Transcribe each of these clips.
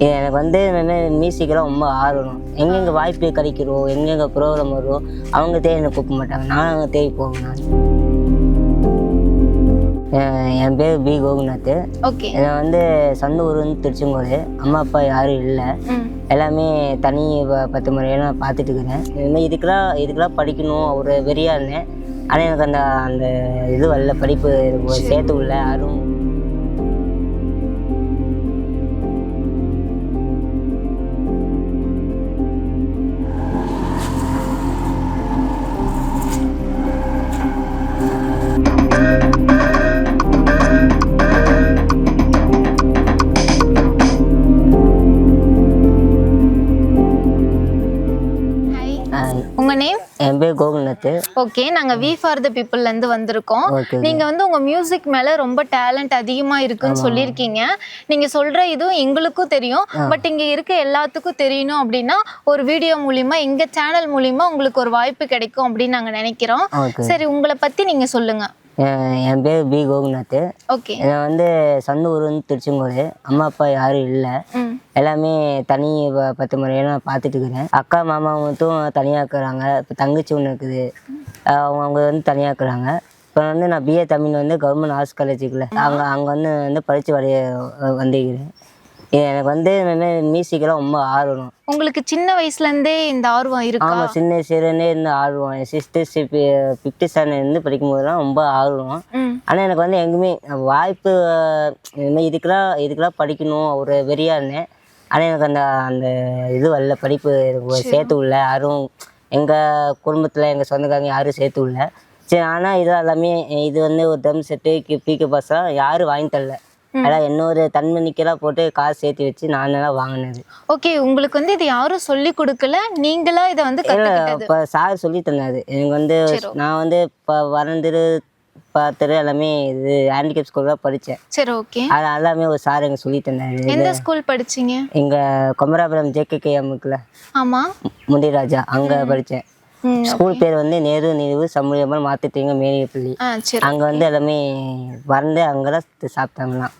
இது எனக்கு வந்து இந்த மியூசிக்கெல்லாம் ரொம்ப ஆர்வம். எங்கெங்கே வாய்ப்பு கிடைக்கிறோ எங்கெங்கே ப்ரோக்ராம் வருதோ அவங்க தேடி என்னை கூப்பிட மாட்டாங்க. நான் அவங்க தேடி போவேன் நான். என் பேர் பி கோகுநாத் ஓகே. நான் வந்து சொந்த ஊர் வந்து திருச்செங்கோடு. அம்மா அப்பா யாரும் இல்லை. எல்லாமே தனி பத்து முறையெல்லாம் நான் பார்த்துட்டு இருக்கிறேன். இதுமாதிரி இதுக்கெல்லாம் இதுக்கெல்லாம் படிக்கணும் ஒரு வெறியாக இருந்தேன். ஆனால் எனக்கு அந்த அந்த இது வரல. படிப்பு சேர்த்து உள்ள யாரும் பேர் கோகுல்நாத். ஓகே நாங்க வி ஃபார் த பீப்புள்ல இருந்து வந்திருக்கோம். நீங்க வந்து உங்க மியூசிக் மேல ரொம்ப டேலண்ட் அதிகமா இருக்குன்னு சொல்லியிருக்கீங்க. நீங்க சொல்ற இதுவும் எங்களுக்கும் தெரியும். பட் இங்க இருக்க எல்லாத்துக்கும் தெரியணும் அப்படின்னா ஒரு வீடியோ மூலியமா எங்க சேனல் மூலியமா உங்களுக்கு ஒரு வாய்ப்பு கிடைக்கும் அப்படின்னு நாங்க நினைக்கிறோம். சரி உங்களை பத்தி நீங்க சொல்லுங்க. என் பேர் பி கோகுல்நாத். ஓகே. நான் வந்து சொந்த ஊர் வந்து திருச்செங்கோடு அம்மா அப்பா யாரும் இல்லை. எல்லாமே தனி பத்து முறையெல்லாம் நான் பார்த்துட்டு இருக்கிறேன். அக்கா மாமா மட்டும் தனியாக இருக்கிறாங்க. இப்போ தங்கச்சி ஒன்று இருக்குது. அவங்க அவங்க வந்து தனியாக இருக்கிறாங்க. இப்போ வந்து நான் பிஏ தமிழ் வந்து கவர்மெண்ட் ஆர்ட்ஸ் காலேஜுக்குள்ள அங்கே அங்கே வந்து வந்து படித்து வரைய வந்திருக்கிறேன். இது எனக்கு வந்து இந்த மியூசிக்கெல்லாம் ரொம்ப ஆர்வம். உங்களுக்கு சின்ன வயசுல இருந்தே இந்த ஆர்வம் இருக்கா? ஆமாம் சின்ன சிறுனே இருந்து ஆர்வம். சிக்ஸ்த்து ஃபிஃப்த்து ஸ்டாண்டர்ட் இருந்து படிக்கும் போதெல்லாம் ரொம்ப ஆர்வம். ஆனால் எனக்கு வந்து எங்குமே வாய்ப்பு அஹ், இந்த மாதிரி இதுக்கெல்லாம் இதுக்கெல்லாம் படிக்கணும் ஒரு வெறியாக இருந்தேன். ஆனால் எனக்கு அந்த அந்த இது வரல படிப்பு சேர்த்து உள்ள யாரும் எங்கள் குடும்பத்தில் எங்கள் சொந்தக்காரங்க யாரும் சேர்த்து உள்ள சரி ஆனால் இது எல்லாமே இது வந்து ஒரு ட்ரம் செட்டு பீக்க பாஸ்லாம் யாரும் வாங்கி தரல. அதான் இன்னொரு தன்மணிக்கெல்லாம் போட்டு காசு சேர்த்து வச்சு நானெல்லாம் வாங்கினது. ஓகே உங்களுக்கு வந்து இது யாரும் சொல்லி கொடுக்கல நீங்களா இதை வந்து இப்போ சார் சொல்லி தந்தாரு. எனக்கு வந்து நான் வந்து இப்போ வரந்திரு பார்த்துட்டு எல்லாமே இது ஹேண்டிகேப் ஸ்கூல் தான் படித்தேன் சரி ஓகே. அது எல்லாமே ஒரு சார் எங்க சொல்லி தந்தாரு. எந்த ஸ்கூல் படிச்சீங்க? எங்க கொமராபுரம் ஜேகேகேஎம்க்குல ஆமா. முண்டிராஜா அங்க படித்தேன் ம் ஸ்கூல் பேர் வந்து நேரு நினைவு சமூகமாக மாத்திட்டீங்க சரி. அங்க வந்து எல்லாமே வந்து அங்கதான் சாப்பிட்டாங்களாம்.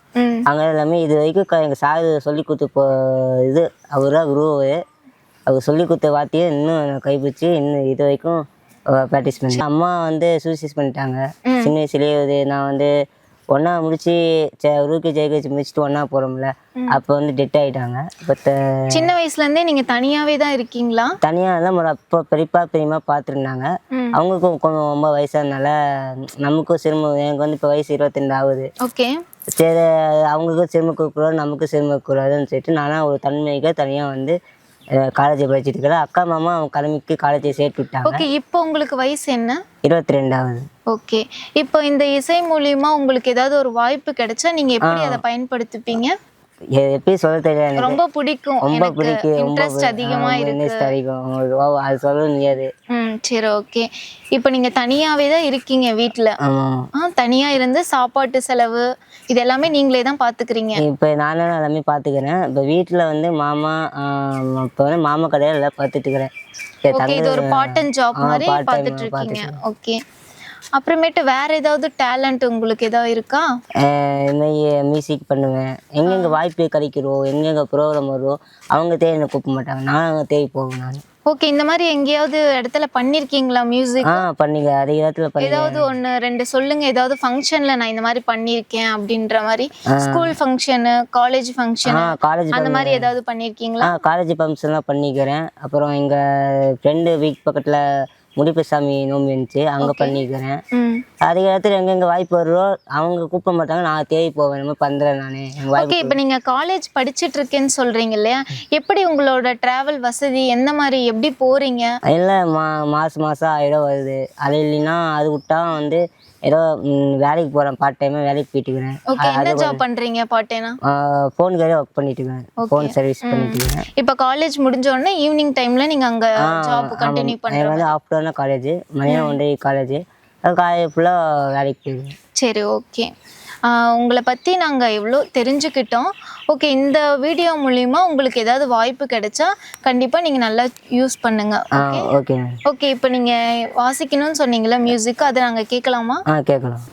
அங்க எல்லாமே இது வரைக்கும் க- எங்க சார் சொல்லி கொடுத்த போ இது அவர் தான் குரு அவர். சொல்லி கொடுத்த வார்த்தையை இன்னும் கைப்பிடிச்சு இன்னும் இது வரைக்கும் ப்ராக்டிஸ் பண்ணி. அம்மா வந்து சூசைஸ் பண்ணிட்டாங்க. சின்ன வயசுலேயே இது நான் வந்து ஒன்றா முடிச்சு ரூக்கி ஜெயகேஜ் முடிச்சுட்டு ஒன்றா போகிறோம்ல அப்போ வந்து டெட் ஆகிட்டாங்க இப்போ சின்ன வயசுல இருந்தே நீங்க தனியாவே தான் இருக்கீங்களா? தனியாக தான் அப்பா பெரியப்பா பெரியம்மா பார்த்துருந்தாங்க. அவங்களுக்கும் கொஞ்சம் ரொம்ப வயசானதுனால நமக்கும் சிரமம் எனக்கு வந்து இப்போ வயசு இருபத்திரெண்டு ஆகுது. ஓகே. சரி அவங்களுக்கும் சிரமம் கொடுக்கூடாது நமக்கும் சிரமம் கொடுக்கூடாதுன்னு சொல்லிட்டு நானும் ஒரு தன்மைக்கு தனியாக வந்து காலேஜ் படிச்சுட்டு இருக்கிறேன். அக்கா மாமா அவங்க கடமைக்கு காலேஜை சேர்த்து விட்டாங்க. ஓகே இப்போ உங்களுக்கு வயசு என்ன? இருபத்தி ரெண்டாவது ஓகே. இப்போ இந்த இசை மூலியமா உங்களுக்கு ஏதாவது ஒரு வாய்ப்பு கிடைச்சா நீங்க எப்படி அதை பயன்படுத்திப்பீங்க? எப்படி சொல்ல எனக்கு. ரொம்ப பிடிக்கும். ரொம்ப பிடிக்கும். இன்ட்ரெஸ்ட் அதிகமா இருக்கு. இன்ட்ரெஸ்ட் அதிகம். அது சொல்ல முடியாது. ம் சரி ஓகே. இப்போ நீங்க தனியாவே தான் இருக்கீங்க வீட்ல. ஆமாம் ஆ தனியா இருந்து சாப்பாட்டு செலவு இது எல்லாமே நீங்களே தான் பாத்துக்கிறீங்க. இப்போ நானே எல்லாமே பார்த்துக்கிறேன் இப்போ வீட்டில் வந்து மாமா இப்போ வந்து மாமா கடையில் எல்லாம் பார்த்துட்டு இருக்கிறேன் இது ஒரு பார்ட் டைம் ஜாப் மாதிரி பார்த்துட்டு இருக்கீங்க. ஓகே. அப்புறமேட்டு வேற ஏதாவது டேலண்ட் உங்களுக்கு ஏதாவது இருக்கா? ஆஹ் இந்த மாதிரி மியூசிக் பண்ணுவேன். எங்கெங்கே வாய்ப்பு கிடைக்கிறோ எங்கெங்கே ப்ரோக்ராம் வருதோ அவங்க தேடி என்னை கூப்பிட மாட்டாங்க. நான் அவங்க தேடி போவேன் நான். ஓகே இந்த மாதிரி எங்கேயாவது இடத்துல பண்ணிருக்கீங்களா மியூசிக் ஆ பண்ணிக்க அதிக இடத்துல பண்ணி ஏதாவது ஒன்று ரெண்டு சொல்லுங்க. ஏதாவது ஃபங்க்ஷன்ல நான் இந்த மாதிரி பண்ணியிருக்கேன் அப்படின்ற மாதிரி school function college function college அந்த மாதிரி ஏதாவது பண்ணியிருக்கீங்களா காலேஜ் ஃபங்க்ஷன்லாம் பண்ணிக்கிறேன். அப்புறம் எங்கள் ஃப்ரெண்டு வீக் பக்கத்தில் முடிப்புசாமி நோம்பி இருந்துச்சு. அங்கே பண்ணிக்கிறேன். ம். அதிக இடத்துல எங்கெங்கே வாய்ப்பு வருதோ அவங்க கூப்பிட மாட்டாங்க. நான் தேடி போவேன். மாதிரி பண்ணுறேன் நான். ஓகே இப்போ நீங்க காலேஜ் படிச்சிட்டு இருக்கேன்னு சொல்றீங்க இல்லையா? எப்படி உங்களோட டிராவல் வசதி எந்த மாதிரி எப்படி போறீங்க? இல்லை மா மாதம் மாதம் ஆயிரம் வருது. அது இல்லைன்னா அது விட்டா வந்து ஏதோ வேலைக்கு போகிறேன் பார்ட் டைமாக வேலைக்கு போயிட்டுக்கிறேன். ஓகே என்ன ஜாப் பண்றீங்க பாட்டேனா ஃபோன் கடையில் ஒர்க் பண்ணிட்டு இருக்கேன் ஃபோன் சர்வீஸ் பண்ணிட்டு இருக்கேன் இப்போ காலேஜ் முடிஞ்ச உடனே ஈவினிங் டைம்ல நீங்க அங்க ஜாப் கண்டினியூ எனக்கு பண்ற வந்து ஆஃப்டர்னா காலேஜ் மதியானம் ஒன்றே காலேஜ் காலேஜ் ஃபுல்லாக வேலைக்கு போயிடுவேன். சரி ஓகே உங்களை பற்றி நாங்கள் எவ்வளோ தெரிஞ்சுக்கிட்டோம். ஓகே இந்த வீடியோ மூலிமா உங்களுக்கு ஏதாவது வாய்ப்பு கிடைச்சா கண்டிப்பாக நீங்கள் நல்லா யூஸ் பண்ணுங்க. ஆ ஓகே ஓகே இப்போ நீங்கள் வாசிக்கணும்னு சொன்னீங்களா மியூசிக் அதை நாங்கள் கேட்கலாமா? கேட்கலாம்.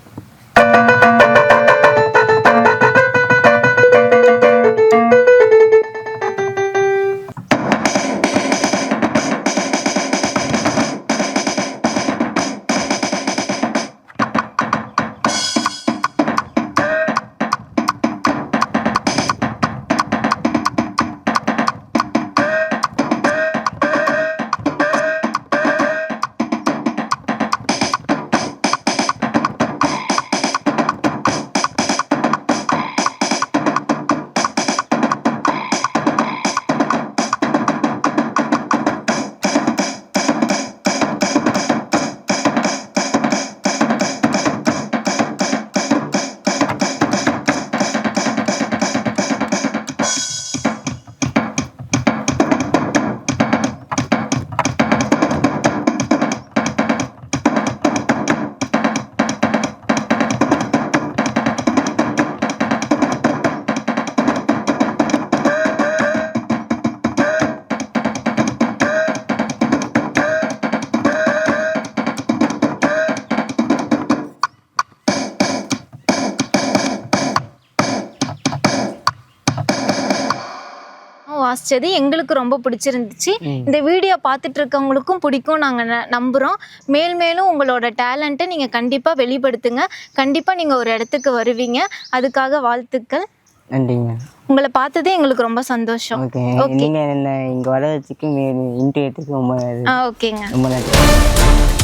வாசிச்சது எங்களுக்கு ரொம்ப பிடிச்சிருந்துச்சு. இந்த வீடியோ பார்த்துட்டு இருக்கவங்களுக்கும் பிடிக்கும் நாங்கள் நம்புகிறோம் மேல் மேலும் உங்களோட டேலண்ட்டை நீங்கள் கண்டிப்பாக வெளிப்படுத்துங்க. கண்டிப்பாக நீங்கள் ஒரு இடத்துக்கு வருவீங்க. அதுக்காக வாழ்த்துக்கள். நன்றிங்க. உங்களை பார்த்ததே எங்களுக்கு ரொம்ப சந்தோஷம். ஓகே. நீங்கள் என்ன இங்கே வர வச்சுக்கு இன்டர்வியூக்கு ரொம்ப ஆ ஓகேங்க. ரொம்ப நன்றி.